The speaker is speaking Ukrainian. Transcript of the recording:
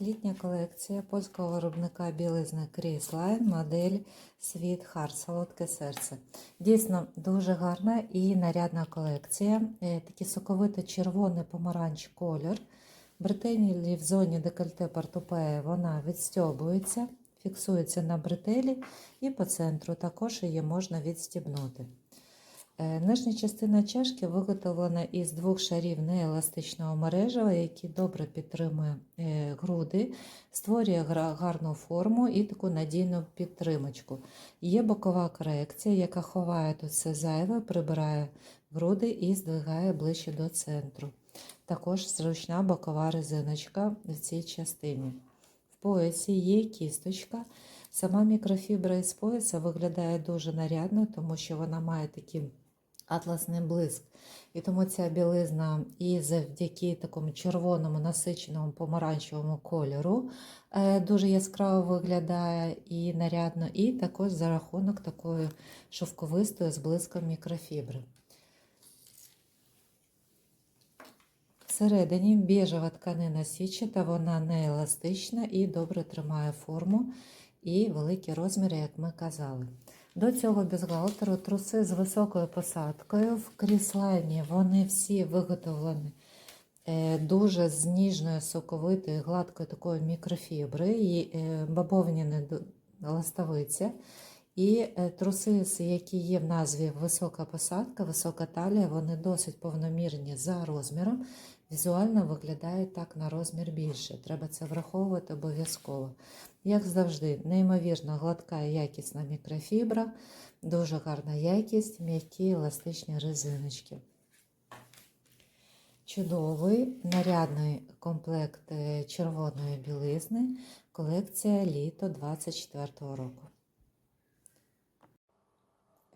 Літня колекція польського виробника білизни Кріс Лайн, модель Світ Харт, солодке серце. Дійсно дуже гарна і нарядна колекція. Е, Такий соковито червоний помаранч колір. Бретелі в зоні декольте портупея вона відстьобується, фіксується на бретелі і по центру також її можна відстібнути. Е, Нижня частина чашки виготовлена із двох шарів нееластичного мережева, який добре підтримує е, груди, створює гарну форму і таку надійну підтримочку. Є бокова корекція, яка ховає тут все зайве, прибирає груди і здвигає ближче до центру. Також зручна бокова резиночка в цій частині. В поясі є кісточка. Сама мікрофібра із пояса виглядає дуже нарядно, тому що вона має такий атласний блиск. І тому ця білизна і завдяки такому червоному насиченому помаранчевому кольору е, дуже яскраво виглядає і нарядно, і також за рахунок такої шовковистої з блиском мікрофібри. Всередині біжева тканина січата, вона не еластична і добре тримає форму і великі розміри, як ми казали. До цього бюстгальтеру труси з високою посадкою. В кріслайні вони всі виготовлені е, дуже з ніжною, соковитою, гладкою такою мікрофібри, і е, бавовняна д- І е, труси, які є в назві висока посадка, висока талія, вони досить повномірні за розміром. Візуально виглядають так на розмір більше. Треба це враховувати обов'язково. Як завжди, неймовірно гладка і якісна мікрофібра, дуже гарна якість, м'які еластичні резиночки. Чудовий нарядний комплект е, червоної білизни, колекція літо 24 року.